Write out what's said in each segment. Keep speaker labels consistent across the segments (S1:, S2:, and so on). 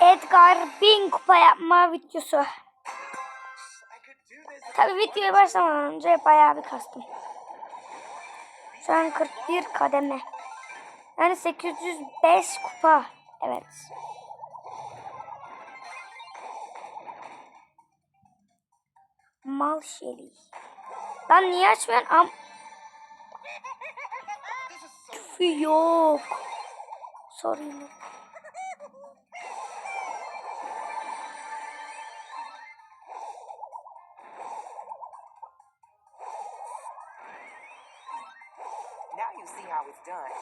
S1: Edgar bin kupa yapma videosu. Tabi videoya başlamadan önce bayağı bir kastım. Şu an 41 kademe. Yani 805 kupa. Evet. Mal şeli. Lan niye açmıyorsun? Am Küfü yok. Sorun yok.
S2: Now you see how it's done.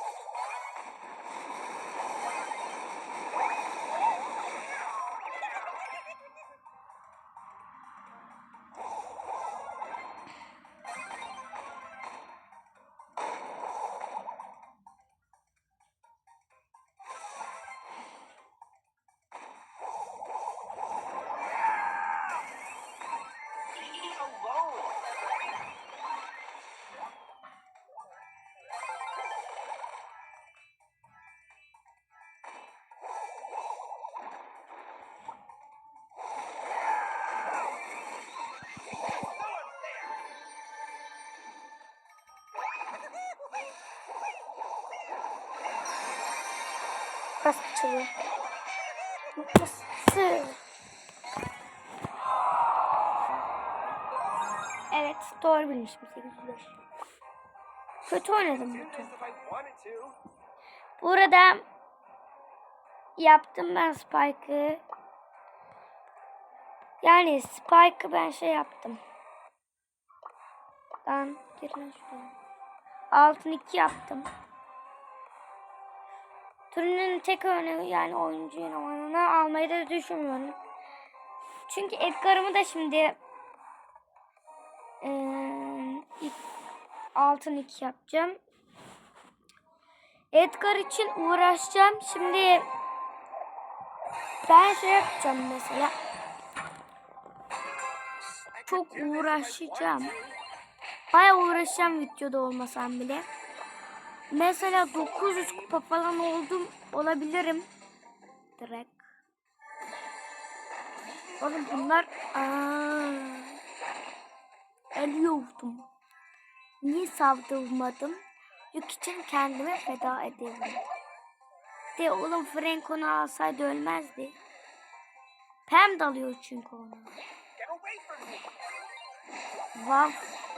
S1: Burası açılıyor. Burası. Evet doğru bilmişim 805. Kötü oynadım
S2: to.
S1: Burada yaptım ben Spike'ı. Yani Spike'ı ben şey yaptım. Ben girin şuraya. Altın 2 yaptım. Turunun tek örneği yani oyuncu oyununu almayı da düşünmüyorum. Çünkü Edgar'ımı da şimdi eee, ilk altın 2 yapacağım. Edgar için uğraşacağım. Şimdi ben şey yapacağım mesela. Çok uğraşacağım. Baya uğraşacağım videoda olmasam bile. Mesela 900 kupa falan oldum olabilirim. Direkt. Oğlum bunlar Aa, ölüyordum. Niye savdırmadım? Yük için kendimi feda ederim. De oğlum Franco'nu alsaydı ölmezdi. Pem dalıyor çünkü ona. Vav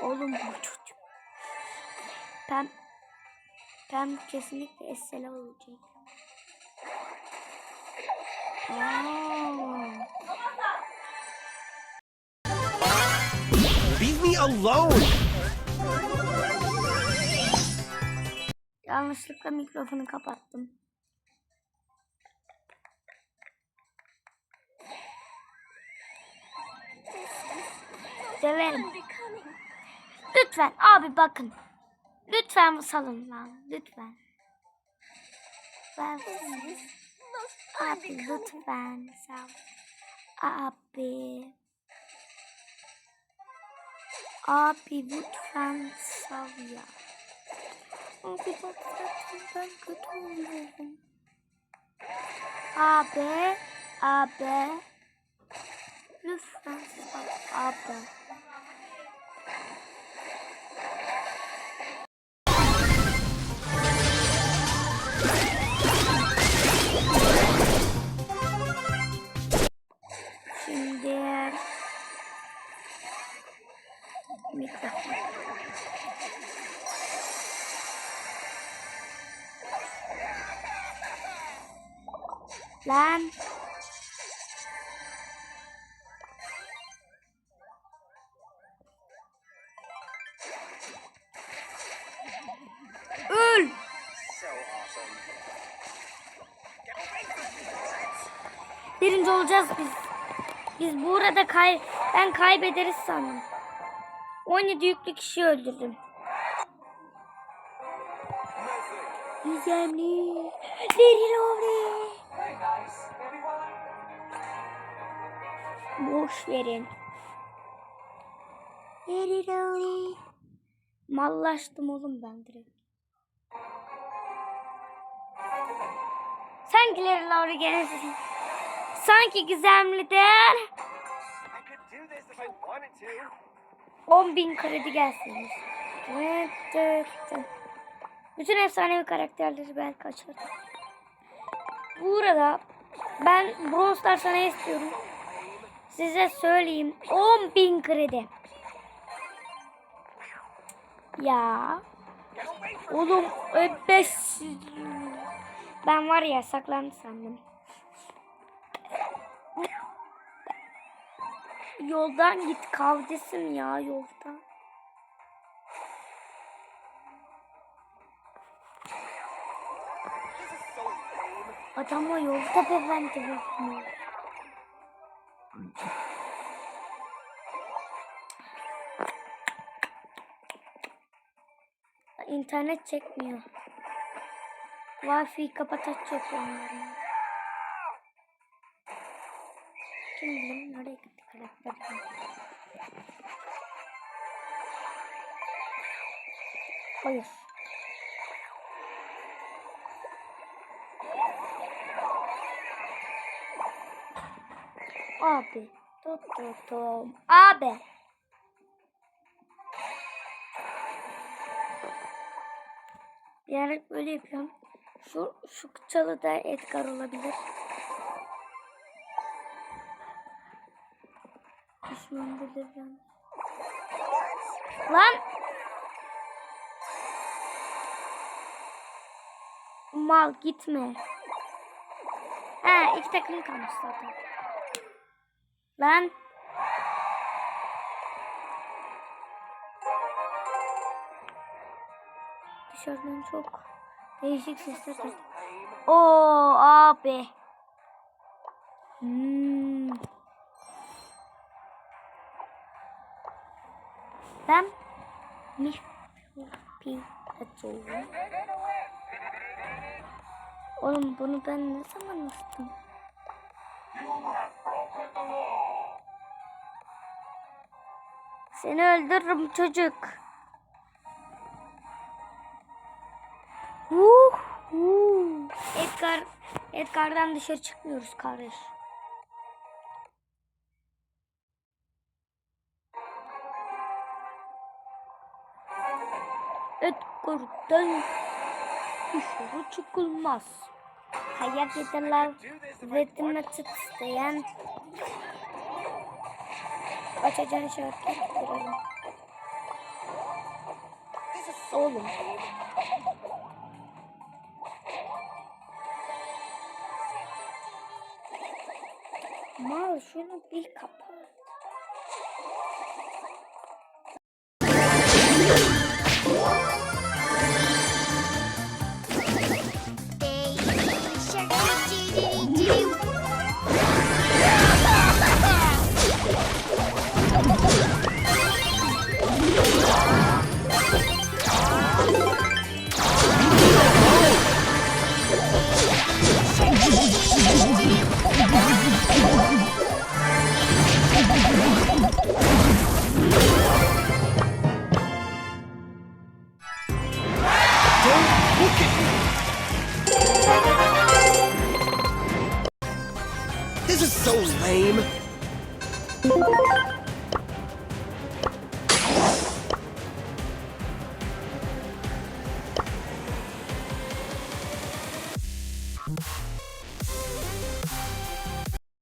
S1: oğlum bu çocuk. Pem Pem kesinlikle Esse'le olacak.
S3: Leave me alone!
S1: yanlışlıkla mikrofonu kapattım. Severim. Lütfen abi bakın. Lütfen salın lan. Lütfen. Ben Abi lütfen sal. Abi. Abi lütfen sal ya. Abi bak zaten ben kötü oluyorum. Abi. Abi. Lütfen sal. Abi. Lan. Öl. Birinci olacağız biz. Biz burada kay ben kaybederiz sandım. 17 yüklü kişi öldürdüm. Gizemli. Derin oldu. Boş verin. Derin oldu. Mallaştım oğlum ben direkt. Sen Gleri Laura gelirsin. sanki gizemli değer.
S2: I could do this if I wanted to.
S1: 10 bin kredi gelsiniz. Tıt tıt. Bütün efsanevi karakterleri belki açarım. Burada ben Brawl Stars'a ne istiyorum? Size söyleyeyim. 10 bin kredi. Ya. Oğlum öbeş. Ben var ya saklandı sandım. Yoldan git kavdesim ya yoldan. Adamla yolda bebende bakmıyor. İnternet çekmiyor. Wi-Fi kapatacak onların. Kim bilir nereye gitti karakter? Hayır. Abi. Tuttum. Abi. Yani böyle yapıyorum. Şu şu çalıda Edgar olabilir. Düşman beliren. Lan! Mal gitme. Ha iki takım kalmış zaten. Lan. Dışarıdan çok değişik sesler geliyor. Oo abi. Hmm. Ben mi Pikachu. Oğlum bunu ben ne zaman açtım? Seni öldürürüm çocuk. Uh, uh. Edgar, Edgar'dan dışarı çıkmıyoruz kardeş. Edgar'dan dışarı çıkılmaz. Hayat yeterler üretime isteyen açacağın şarkı Oğlum. Mal şunu bir kapat.
S2: This is so lame.